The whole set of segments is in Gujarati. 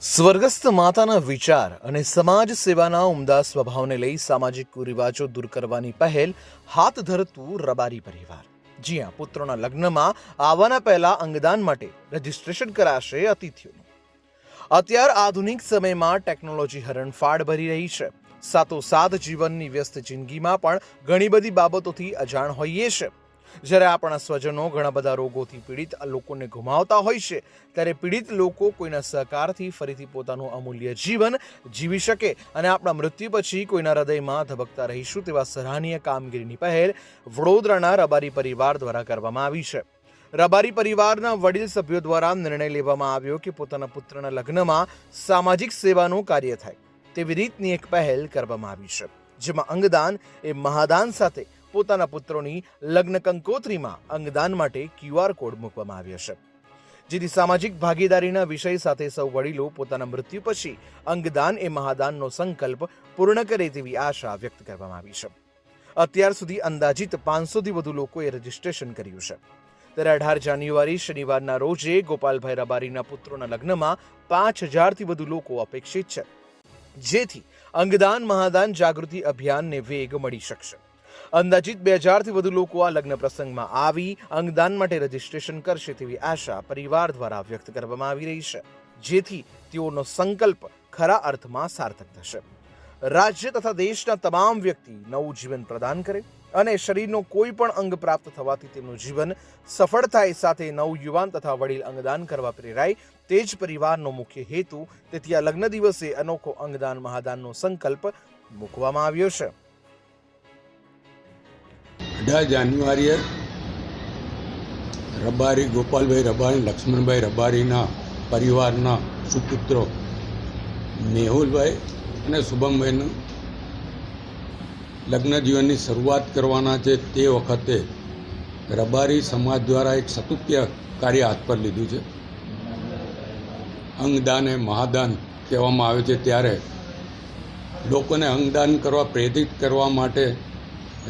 સ્વર્ગસ્થ માતાના વિચાર અને સમાજ સેવાના ઉમદા સ્વભાવને લઈ સામાજિક કુરિવાજો દૂર કરવાની પહેલ હાથ ધરતું રબારી પરિવાર. જી હા, પુત્રોના લગ્નમાં આવવાના પહેલા અંગદાન માટે રજિસ્ટ્રેશન કરાશે અતિથિઓનું. અત્યાર આધુનિક સમયમાં ટેકનોલોજી હરણફાળ ભરી રહી છે. સાથોસાથ જીવનની વ્યસ્ત જિંદગીમાં પણ ઘણી બધી બાબતોથી અજાણ હોઈએ છે. જ્યારે આપણા સ્વજનો ઘણા બધા રોગોથી પીડિત લોકોને ગુમાવતા હોય છે, ત્યારે પીડિત લોકો કોઈના સહકારથી ફરીથી પોતાનું અમૂલ્ય જીવન જીવી શકે અને આપણા મૃત્યુ પછી કોઈના હૃદયમાં ધબકતા રહીશું તેવા સરાહનીય કામગીરીની પહેલ વડોદરાના રબારી પરિવાર દ્વારા કરવામાં આવી છે. રબારી પરિવારના વડીલ સભ્યો દ્વારા નિર્ણય લેવામાં આવ્યો કે પોતાના પુત્રના લગ્નમાં સામાજિક સેવાનું કાર્ય થાય તેવી રીતની એક પહેલ કરવામાં આવી છે, જેમાં અંગદાન એ મહાદાન સાથે પોતાના પુત્રોની લગ્ન કંકોત્રીમાં અંગદાન માટે ક્યુઆર કોડ મૂકવામાં આવ્યો છે. જેથી સામાજિક ભાગીદારીના વિષય સાથે સૌ વડીલો પોતાના મૃત્યુ પછી અંગદાન એ મહાદાનનો સંકલ્પ પૂર્ણ કરે તેવી આશા વ્યક્ત કરવામાં આવી છે. અત્યાર સુધી અંદાજિત પાંચસોથી વધુ લોકોએ રજીસ્ટ્રેશન કર્યું છે. ત્યારે અઢાર જાન્યુઆરી શનિવારના રોજે ગોપાલભાઈ રબારીના પુત્રોના લગ્નમાં પાંચ હજારથી વધુ લોકો અપેક્ષિત છે. જેથી અંગદાન મહાદાન જાગૃતિ અભિયાનને વેગ મળી શકશે. અંદાજિત બે હજારથી વધુ લોકો આ લગ્ન પ્રસંગમાં આવી અંગદાન માટે રજીસ્ટ્રેશન કરશે તેવી આશા પરિવાર દ્વારા વ્યક્ત કરવામાં આવી રહી છે. જેથી તેઓનો સંકલ્પ ખરા અર્થમાં સાર્થક થશે. રાજ્ય તથા દેશના તમામ વ્યક્તિ નવું જીવન પ્રદાન કરે અને શરીરનો કોઈ પણ અંગ પ્રાપ્ત થવાથી તેમનું જીવન સફળ થાય, સાથે નવ યુવાન તથા વડીલ અંગદાન કરવા પ્રેરાય તે જ પરિવારનો મુખ્ય હેતુ તેથી આ લગ્ન દિવસે અનોખો અંગદાન મહાદાનનો સંકલ્પ મૂકવામાં આવ્યો છે. અઢાર જાન્યુઆરીએ રબારી, ગોપાલભાઈ રબારી, લક્ષ્મણભાઈ રબારીના પરિવારના સુપુત્રો મેહુલભાઈ અને શુભમભાઈનું લગ્ન જીવનની શરૂઆત કરવાના છે તે વખતે રબારી સમાજ દ્વારા એક સતુપ્ય કાર્ય હાથ પર લીધું છે. અંગદાન એ મહાદાન કહેવામાં આવે છે ત્યારે લોકોને અંગદાન કરવા, પ્રેરિત કરવા માટે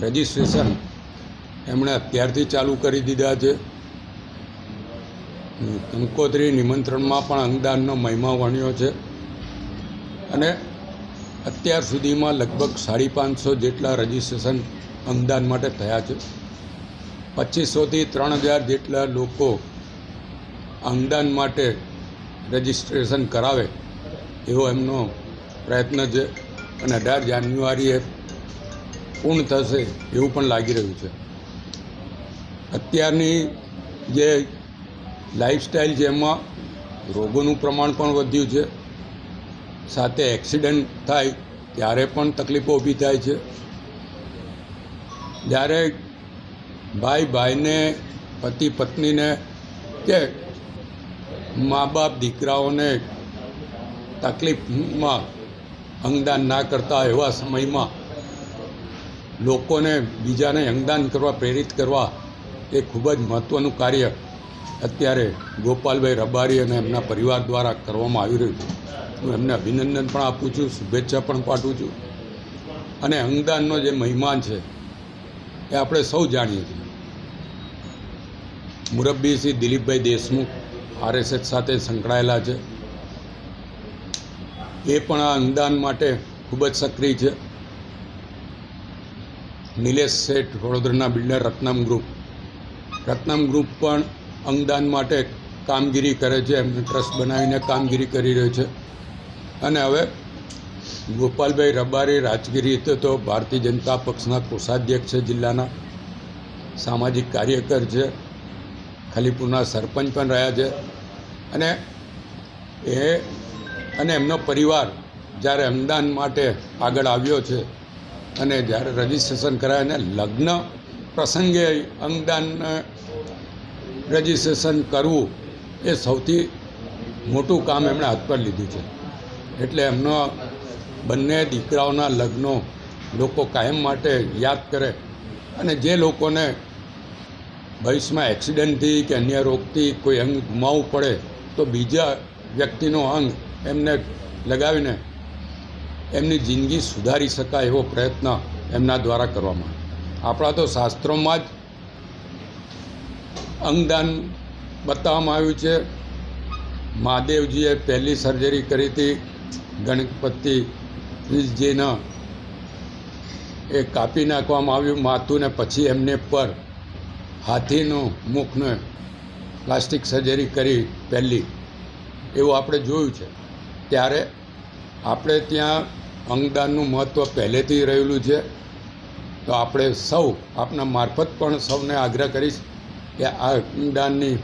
રજિસ્ટ્રેશન એમણે અત્યારથી ચાલુ કરી દીધા છે. કંકોત્રી નિમંત્રણમાં પણ અંગદાનનો મહિમા વણ્યો છે. અને અત્યાર સુધીમાં લગભગ સાડી પાંચસો જેટલા રજિસ્ટ્રેશન અંગદાન માટે થયા છે. પચીસોથી ત્રણ હજાર જેટલા લોકો અંગદાન માટે રજિસ્ટ્રેશન કરાવે એવો એમનો પ્રયત્ન છે. અને અઢાર જાન્યુઆરીએ પૂર્ણ થશે એવું પણ લાગી રહ્યું છે. અત્યારની જે લાઈફસ્ટાઈલ છે એમાં રોગોનું પ્રમાણ પણ વધ્યું છે. સાથે એક્સિડન્ટ થાય ત્યારે પણ તકલીફો ઊભી થાય છે. જ્યારે ભાઈ ભાઈને પતિ પત્નીને કે મા બાપ દીકરાઓને તકલીફમાં અંગદાન ના કરતા એવા સમયમાં લોકોને બીજાને અંગદાન કરવા, પ્રેરિત કરવા એ ખૂબ જ મહત્ત્વનું કાર્ય અત્યારે ગોપાલભાઈ રબારી અને એમના પરિવાર દ્વારા કરવામાં આવી રહ્યું છે. હું એમને અભિનંદન પણ આપું છું, શુભેચ્છા પણ પાઠવું છું. અને અંગદાનનો જે મહેમાન છે, એ આપણે સૌ જાણીએ છીએ. મુરબ્બી શ્રી દિલીપભાઈ દેશમુખ આરએસએસ સાથે સંકળાયેલા છે. એ પણ આ અંગદાન માટે ખૂબ જ સક્રિય છે. નિલેશ શેઠ વડોદરાના builder Ratnam group Ratnam group પણ અંગદાન માટે કામગીરી કરે છે. એમને ટ્રસ્ટ બનાવીને કામગીરી કરી રહ્યો છે. અને હવે ગોપાલભાઈ રબારી રાજગીરી તો ભારતીય જનતા પક્ષના કોષાધ્યક્ષ છે, જિલ્લાના સામાજિક કાર્યકર છે. ખલીપુરના સરપંચ પણ રહ્યા છે. અને એ અને એમનો પરિવાર જ્યારે અંગદાન માટે આગળ આવ્યો છે અને જ્યારે રજિસ્ટ્રેશન કરાય અને લગ્ન પ્રસંગે અંગદાન રજિસ્ટ્રેશન કરવું એ સૌથી મોટું કામ એમણે હાથ પર લીધું છે. એટલે એમનો બંને દીકરાઓના લગ્નો લોકો કાયમ માટે યાદ કરે અને જે લોકોને ભવિષ્યમાં એક્સિડન્ટથી કે અન્ય રોગથી કોઈ અંગ ગુમાવવું પડે તો બીજા વ્યક્તિનો અંગ એમને લગાવીને એમની જિંદગી સુધારી શકાય એવો પ્રયત્ન એમના દ્વારા કરવામાં આવે આપણા તો શાસ્ત્રોમાં જ અંગદાન બતાવવામાં આવ્યું છે. મહાદેવજીએ પહેલી સર્જરી કરી હતી ગણપતિ વીસજીનો એ કાપી નાખવામાં આવ્યું માથું ને પછી એમને પર હાથીનું મુખને પ્લાસ્ટિક સર્જરી કરી પહેલી. એવું આપણે જોયું છે. ત્યારે આપણે ત્યાં અંગદાનનું મહત્ત્વ પહેલેથી રહેલું છે. તો આપણે સૌ, આપના મારફત પણ સૌને આગ્રહ કરીશ કે આ અંગદાનની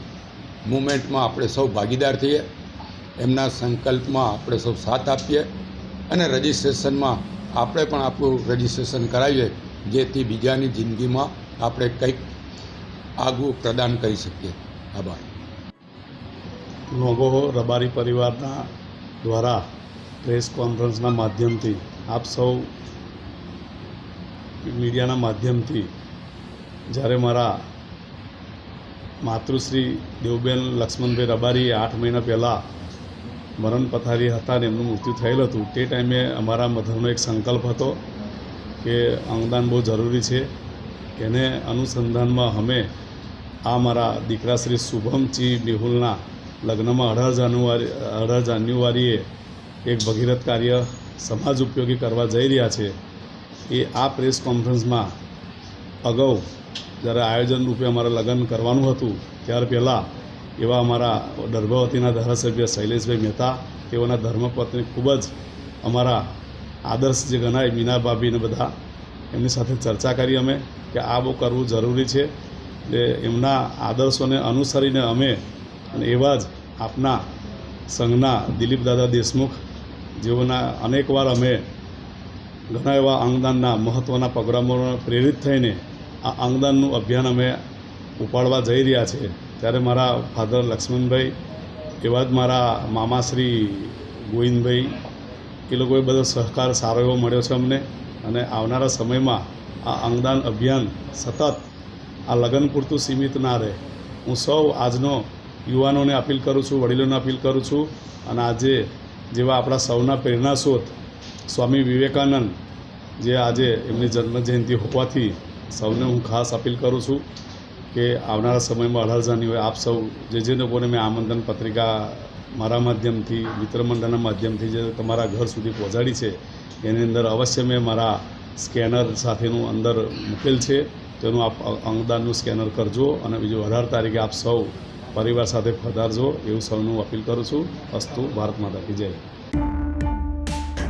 મુમેન્ટમાં આપણે સૌ ભાગીદાર થઈએ, એમના સંકલ્પમાં આપણે સૌ સાથ આપીએ અને રજિસ્ટ્રેશનમાં આપણે પણ આપણું રજિસ્ટ્રેશન કરાવીએ, જેથી બીજાની જિંદગીમાં આપણે કંઈક આગવું પ્રદાન કરી શકીએ. આભાર. નોગોહો રબારી પરિવારના દ્વારા પ્રેસ કોન્ફરન્સના માધ્યમથી આપ સૌ મીડિયાના માધ્યમથી જ્યારે મારા માતૃશ્રી દેવબેન લક્ષ્મણભાઈ રબારી આઠ મહિના પહેલાં મરણ પથારી હતા ને એમનું મૃત્યુ થયેલ હતું, તે ટાઈમે અમારા મધરનો એક સંકલ્પ હતો કે અંગદાન બહુ જરૂરી છે. એને અનુસંધાનમાં અમે આ મારા દીકરા શ્રી શુભમજી મેહુલના લગ્નમાં અઢાર જાન્યુઆરી, અઢાર જાન્યુઆરીએ એક ભગીરથ કાર્ય સમાજ ઉપયોગી કરવા જઈ રહ્યા છે. એ આ પ્રેસ કોન્ફરન્સમાં અગાઉ જ્યારે આયોજન રૂપે અમારે લગ્ન કરવાનું હતું, ત્યાર પહેલાં એવા અમારા દર્ભાવતીના ધારાસભ્ય શૈલેષભાઈ મહેતા, તેઓના ધર્મપત્ની ખૂબ જ અમારા આદર્શ જે ગણાય, મીના ભાભીને બધા, એમની સાથે ચર્ચા કરી અમે કે આ બહુ કરવું જરૂરી છે એટલે એમના આદર્શોને અનુસરીને અમે અને એવા જ આપના સંઘના દિલીપ દાદા દેશમુખ જેઓના અનેકવાર અમે ઘણા એવા અંગદાનના મહત્ત્વના પ્રોગ્રામોને પ્રેરિત થઈને આ અંગદાનનું અભિયાન અમે ઉપાડવા જઈ રહ્યા છે. ત્યારે મારા ફાધર લક્ષ્મણભાઈ, એવા જ મારા મામાશ્રી ગોવિંદભાઈ, એ લોકોએ બધો સહકાર, સારો એવો મળ્યો છે અમને. અને આવનારા સમયમાં આ અંગદાન અભિયાન સતત આ લગ્ન પૂરતું સીમિત ના રહે. હું સૌ આજનો યુવાનોને અપીલ કરું છું, વડીલોને અપીલ કરું છું. અને આજે જેવા આપણા સૌના પ્રેરણા સ્ત્રોત સ્વામી વિવેકાનંદ જે આજે એમની જન્મજયંતિ હોવાથી સૌને હું ખાસ અપીલ કરું છું કે આવનારા સમયમાં અઢાર જાન્યુઆરી આપ સૌ જે જે લોકોને મેં આમંત્રણ પત્રિકા મારા માધ્યમથી, મિત્ર મંડળના માધ્યમથી જે તમારા ઘર સુધી પહોંચાડી છે, એની અંદર અવશ્ય મેં મારા સ્કેનર સાથેનું અંદર મૂકેલ છે. તેનું આપ અંગદાનનું સ્કેનર કરજો અને બીજું અઢાર તારીખે આપ સૌ પરિવાર સાથે પધારજો એવું સૌનું અપીલ કરું છું. અસ્તુ ભારત માતા કી જય.